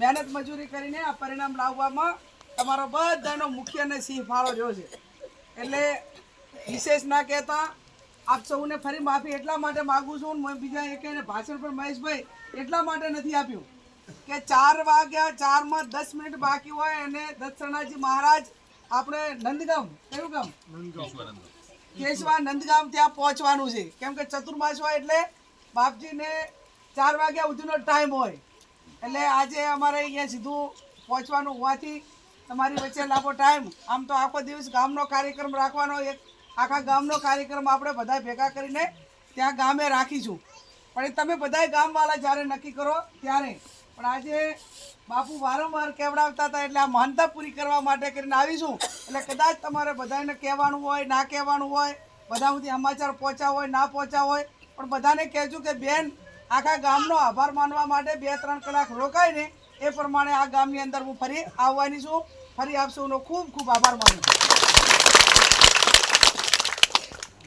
મહેનત મજૂરી કરીને આ પરિણામ લાવવામાં તમારો બધાનો મુખ્ય અને સિંહ ફાળો રહ્યો છે. એટલે વિશેષ ના કહેતા આપ સૌને ફરી માફી એટલા માટે માગું છું ને બીજા એક ભાષણ પર મહેશભાઈ એટલા માટે નથી આપ્યું કે ચાર વાગ્યા ચારમાં દસ મિનિટ બાકી હોય અને દત્તસણાજી મહારાજ આપણે નંદગામ, કયું ગામ? કેશવા નંદગામ ત્યાં પહોંચવાનું છે. કેમ કે ચતુર્માસ હોય એટલે બાપજીને ચાર વાગ્યા સુધીનો ટાઈમ હોય. એટલે આજે અમારે અહીંયા સીધું પહોંચવાનું, હોવાથી તમારી વચ્ચે લાંબો ટાઈમ આમ તો આખો દિવસ ગામનો કાર્યક્રમ રાખવાનો, એક આખા ગામનો કાર્યક્રમ આપણે બધા ભેગા કરીને ત્યાં ગામે રાખીશું. પણ તમે બધાય ગામવાળા જ્યારે નક્કી કરો ત્યારે. પણ આજે બાપુ વારંવાર કહેવડાવતા હતા એટલે આ માનતા પૂરી કરવા માટે કરીને આવીશું. એટલે કદાચ તમારે બધાને કહેવાનું હોય, ના કહેવાનું હોય, બધા સુધી સમાચાર પહોંચ્યા હોય, ના પહોંચ્યા હોય, પણ બધાને કહેજો કે બેન આખા ગામનો આભાર માનવા માટે બે ત્રણ કલાક રોકાય ને એ પ્રમાણે આ ગામની અંદર હું ફરી આવવાની છું. ફરી આપ સૌનો ખૂબ ખૂબ આભાર માનું છું.